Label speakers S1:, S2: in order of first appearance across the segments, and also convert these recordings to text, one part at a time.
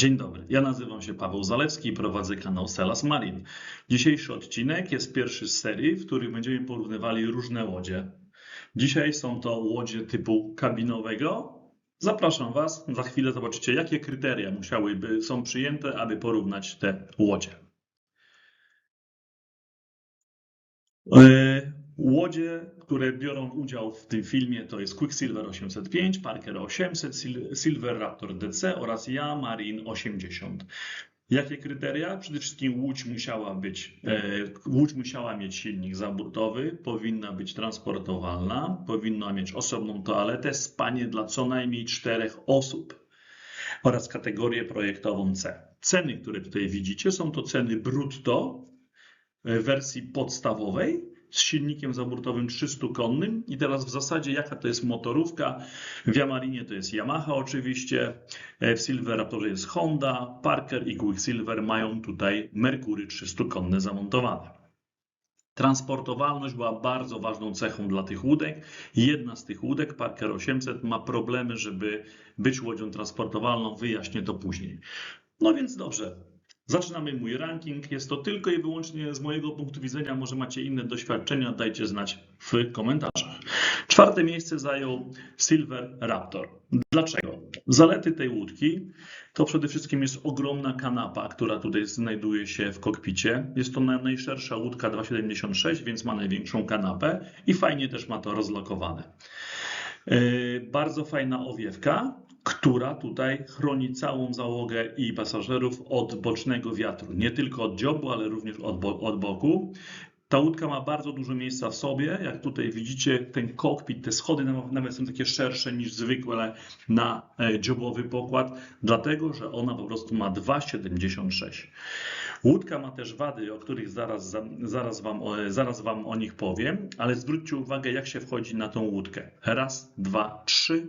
S1: Dzień dobry, ja nazywam się Paweł Zalewski i prowadzę kanał Selas Marine. Dzisiejszy odcinek jest pierwszy z serii, w których będziemy porównywali różne łodzie. Dzisiaj są to łodzie typu kabinowego. Zapraszam Was, za chwilę zobaczycie, jakie kryteria musiałyby są przyjęte, aby porównać te łodzie. Łodzie, które biorą udział w tym filmie to jest Quicksilver 805, Parker 800, Sil- Silver Raptor DC oraz Yamarin 80. Jakie kryteria? Przede wszystkim łódź musiała być, e, łódź musiała mieć silnik zaburtowy, powinna być transportowalna, powinna mieć osobną toaletę, spanie dla co najmniej czterech osób oraz kategorię projektową C. Ceny, które tutaj widzicie, są to ceny brutto w wersji podstawowej z silnikiem zaburtowym 300-konnym. I teraz w zasadzie jaka to jest motorówka? W Yamarinie to jest Yamaha oczywiście, e, w Silver Raptorze jest Honda, Parker i Quicksilver mają tutaj Mercury 300-konne zamontowane. Transportowalność była bardzo ważną cechą dla tych łódek. Jedna z tych łódek, Parker 800, ma problemy, żeby być łodzią transportowalną. Wyjaśnię to później. No więc dobrze, Zaczynamy mój ranking. Jest to tylko i wyłącznie z mojego punktu widzenia. Może macie inne doświadczenia, dajcie znać w komentarzach. Czwarte miejsce zajął Silver Raptor. Dlaczego? Zalety tej łódki to przede wszystkim jest ogromna kanapa, która tutaj znajduje się w kokpicie. Jest to na- najszersza łódka 2,76, więc ma największą kanapę i fajnie też ma to rozlokowane. Yy, Bardzo fajna owiewka, która tutaj chroni całą załogę i pasażerów od bocznego wiatru. Nie tylko od dziobu, ale również od, bo od boku. Ta łódka ma bardzo dużo miejsca w sobie. Jak tutaj widzicie, ten kokpit, te schody nawet są takie szersze niż zwykle na e, dziobowy pokład, dlatego że ona po prostu ma 2,76. Łódka ma też wady, o których zaraz, za- zaraz, wam, o- zaraz Wam o nich powiem, ale zwróćcie uwagę, jak się wchodzi na tą łódkę. Raz, dwa, trzy.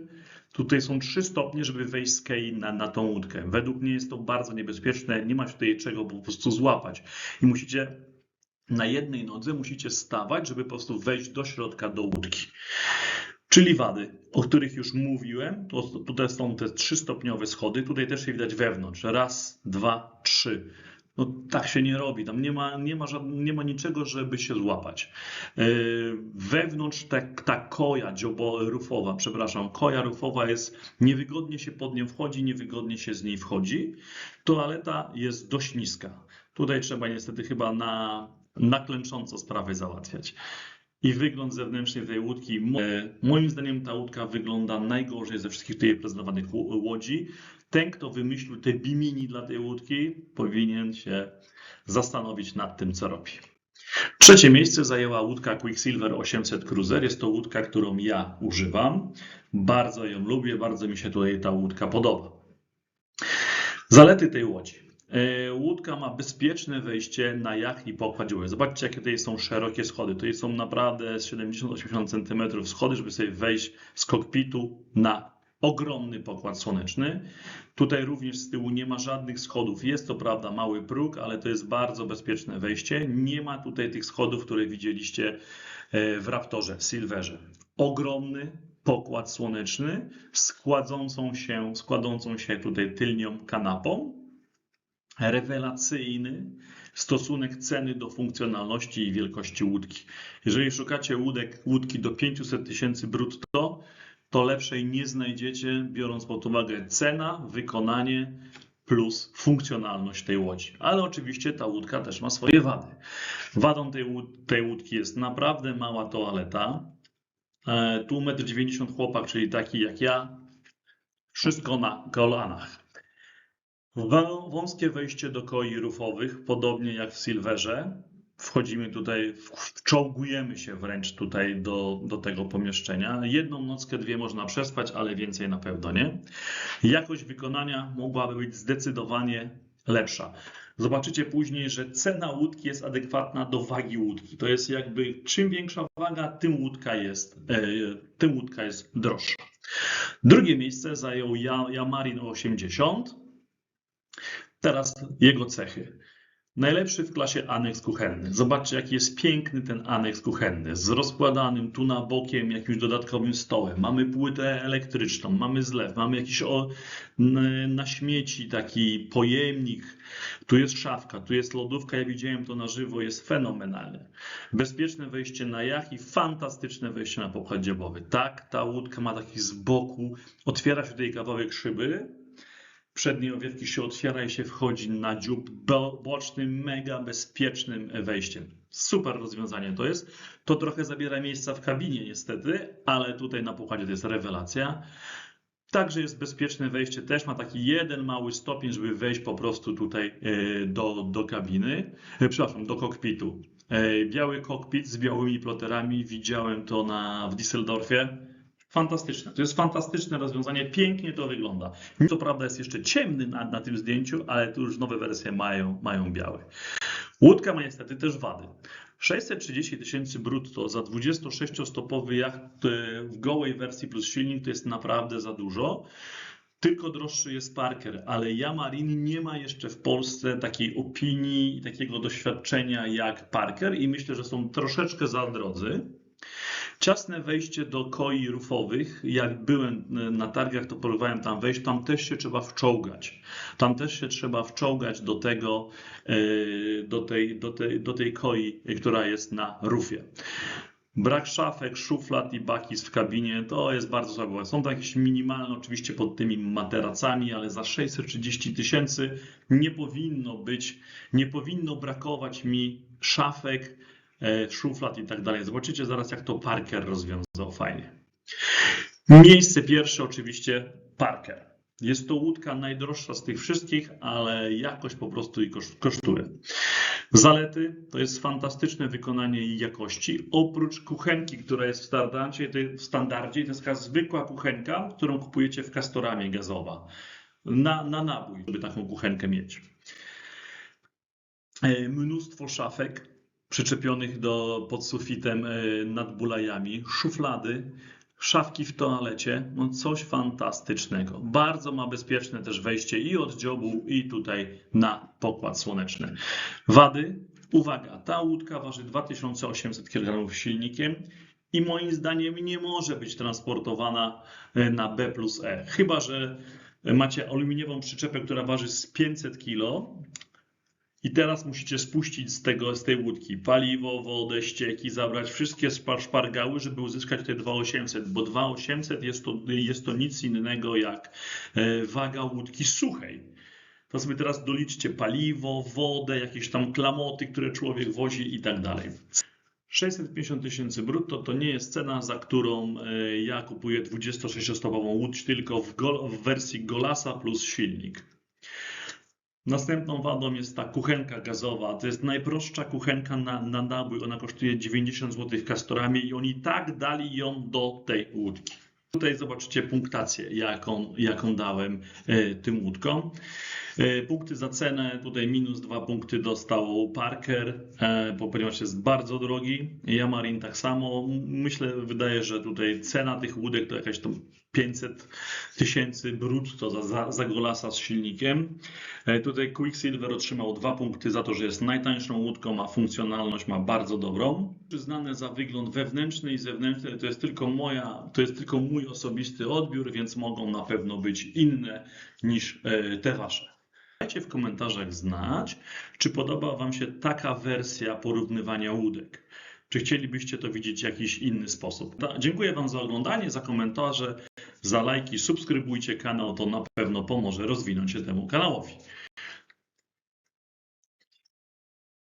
S1: Tutaj są trzy stopnie, żeby wejść z kei na, na tą łódkę. Według mnie jest to bardzo niebezpieczne. Nie ma tutaj czego po prostu złapać. I musicie na jednej nodze musicie stawać, żeby po prostu wejść do środka do łódki. Czyli wady, o których już mówiłem, to tutaj są te trzystopniowe schody, tutaj też je widać wewnątrz. Raz, dwa, trzy. No tak się nie robi, tam nie ma, nie ma, nie ma niczego, żeby się złapać. Yy, Wewnątrz ta, ta koja dziobo, rufowa, przepraszam, koja rufowa jest, niewygodnie się pod nią wchodzi, niewygodnie się z niej wchodzi. Toaleta jest dość niska. Tutaj trzeba niestety chyba na, na klęcząco sprawy załatwiać. I wygląd zewnętrzny tej łódki, e, moim zdaniem ta łódka wygląda najgorzej ze wszystkich tutaj prezentowanych łodzi. Ten, kto wymyślił te bimini dla tej łódki, powinien się zastanowić nad tym, co robi. Trzecie miejsce zajęła łódka Quicksilver 800 Cruiser. Jest to łódka, którą ja używam. Bardzo ją lubię, bardzo mi się tutaj ta łódka podoba. Zalety tej łodzi. E, Łódka ma bezpieczne wejście na jach i pokład. Zobaczcie, jakie tutaj są szerokie schody. Tutaj są naprawdę z 70-80 cm schody, żeby sobie wejść z kokpitu na ogromny pokład słoneczny. Tutaj również z tyłu nie ma żadnych schodów. Jest to prawda mały próg, ale to jest bardzo bezpieczne wejście. Nie ma tutaj tych schodów, które widzieliście e, w Raptorze, Silverze. Ogromny pokład słoneczny z kładącą się, składącą się tutaj tylnią kanapą. Rewelacyjny stosunek ceny do funkcjonalności i wielkości łódki. Jeżeli szukacie łódek, łódki do 500 tysięcy brutto, to lepszej nie znajdziecie, biorąc pod uwagę cena, wykonanie plus funkcjonalność tej łodzi. Ale oczywiście ta łódka też ma swoje wady. Wadą tej, łód- tej łódki jest naprawdę mała toaleta. E, Tu 1,90 m chłopak, czyli taki jak ja, wszystko na kolanach. Wą- Wąskie wejście do koi rufowych, podobnie jak w Silverze. Wchodzimy tutaj, wczołgujemy się wręcz tutaj do, do tego pomieszczenia. Jedną nockę, dwie można przespać, ale więcej na pewno nie. Jakość wykonania mogłaby być zdecydowanie lepsza. Zobaczycie później, że cena łódki jest adekwatna do wagi łódki. To jest jakby czym większa waga, tym łódka jest, e, tym łódka jest droższa. Drugie miejsce zajął Yamarin 80. Teraz jego cechy. Najlepszy w klasie aneks kuchenny. Zobaczcie, jaki jest piękny ten aneks kuchenny. Z rozkładanym tu na bokiem jakimś dodatkowym stołem. Mamy płytę elektryczną, mamy zlew, mamy jakiś o, na śmieci taki pojemnik. Tu jest szafka, tu jest lodówka. Ja widziałem to na żywo, jest fenomenalne. Bezpieczne wejście na jach i fantastyczne wejście na pokład dziobowy. Tak, ta łódka ma taki z boku, otwiera się tutaj kawałek szyby, przednie owiewki się otwiera i się wchodzi na dziób bo- bocznym, mega bezpiecznym wejściem. Super rozwiązanie to jest. To trochę zabiera miejsca w kabinie niestety, ale tutaj na pokładzie to jest rewelacja. Także jest bezpieczne wejście, też ma taki jeden mały stopień, żeby wejść po prostu tutaj e, do, do kabiny, e, przepraszam, do kokpitu. E, Biały kokpit z białymi ploterami, widziałem to na, w Düsseldorfie. Fantastyczne. To jest fantastyczne rozwiązanie, pięknie to wygląda. To prawda jest jeszcze ciemny na, na tym zdjęciu, ale tu już nowe wersje mają, mają biały. Łódka ma niestety też wady. 630 tysięcy brutto za 26-stopowy jacht e, w gołej wersji plus silnik to jest naprawdę za dużo. Tylko droższy jest Parker, ale Yamarin nie ma jeszcze w Polsce takiej opinii i takiego doświadczenia jak Parker i myślę, że są troszeczkę za drodzy. Ciasne wejście do koi rufowych. Jak byłem na targach, to próbowałem tam wejść. Tam też się trzeba wczołgać. Tam też się trzeba wczołgać do tego, e, do tej, do tej, do tej koi, która jest na rufie. Brak szafek, szuflad i bakis w kabinie to jest bardzo słabo. Są tam jakieś minimalne oczywiście pod tymi materacami, ale za 630 tysięcy nie powinno być, nie powinno brakować mi szafek, e, szuflad i tak dalej. Zobaczycie zaraz, jak to Parker rozwiązał fajnie. Miejsce pierwsze oczywiście Parker. Jest to łódka najdroższa z tych wszystkich, ale jakość po prostu i koszt- kosztuje. Zalety to jest fantastyczne wykonanie i jakości. Oprócz kuchenki, która jest w standardzie, w standardzie to jest taka zwykła kuchenka, którą kupujecie w Castoramie gazowa. Na, na nabój, żeby taką kuchenkę mieć. E, Mnóstwo szafek przyczepionych do, pod sufitem e, nad bulajami, szuflady, szafki w toalecie, no coś fantastycznego. Bardzo ma bezpieczne też wejście i od dziobu, i tutaj na pokład słoneczny. Wady, uwaga, ta łódka waży 2800 kg silnikiem i moim zdaniem nie może być transportowana e, na B plus E. Chyba, że macie aluminiową przyczepę, która waży z 500 kg, i teraz musicie spuścić z, tego, z tej łódki paliwo, wodę, ścieki, zabrać wszystkie szpa- szpargały, żeby uzyskać te 2800, bo 2800 jest to, jest to nic innego jak e, waga łódki suchej. To sobie teraz doliczcie paliwo, wodę, jakieś tam klamoty, które człowiek wozi i tak dalej. 650 tysięcy brutto to nie jest cena, za którą e, ja kupuję 26-stopową łódź, tylko w, w wersji Golasa plus silnik. Następną wadą jest ta kuchenka gazowa. To jest najprostsza kuchenka na, na nabój. Ona kosztuje 90 zł kastorami i oni tak dali ją do tej łódki. Tutaj zobaczycie punktację, jaką, jaką dałem e, tym łódkom. E, punkty za cenę, tutaj minus dwa punkty dostał Parker, e, bo ponieważ jest bardzo drogi. Yamarin tak samo. Myślę, wydaje, że tutaj cena tych łódek to jakaś tam 500 tysięcy brutto za, za, za Golasa z silnikiem. E, Tutaj Quicksilver otrzymał dwa punkty za to, że jest najtańszą łódką, a funkcjonalność ma bardzo dobrą. Przyznane za wygląd wewnętrzny i zewnętrzny to jest tylko moja, to jest tylko mój osobisty odbiór, więc mogą na pewno być inne niż e, te wasze. Dajcie w komentarzach znać, czy podoba Wam się taka wersja porównywania łódek. Czy chcielibyście to widzieć w jakiś inny sposób? Dziękuję Wam za oglądanie, za komentarze, za lajki. Subskrybujcie kanał, to na pewno pomoże rozwinąć się temu kanałowi.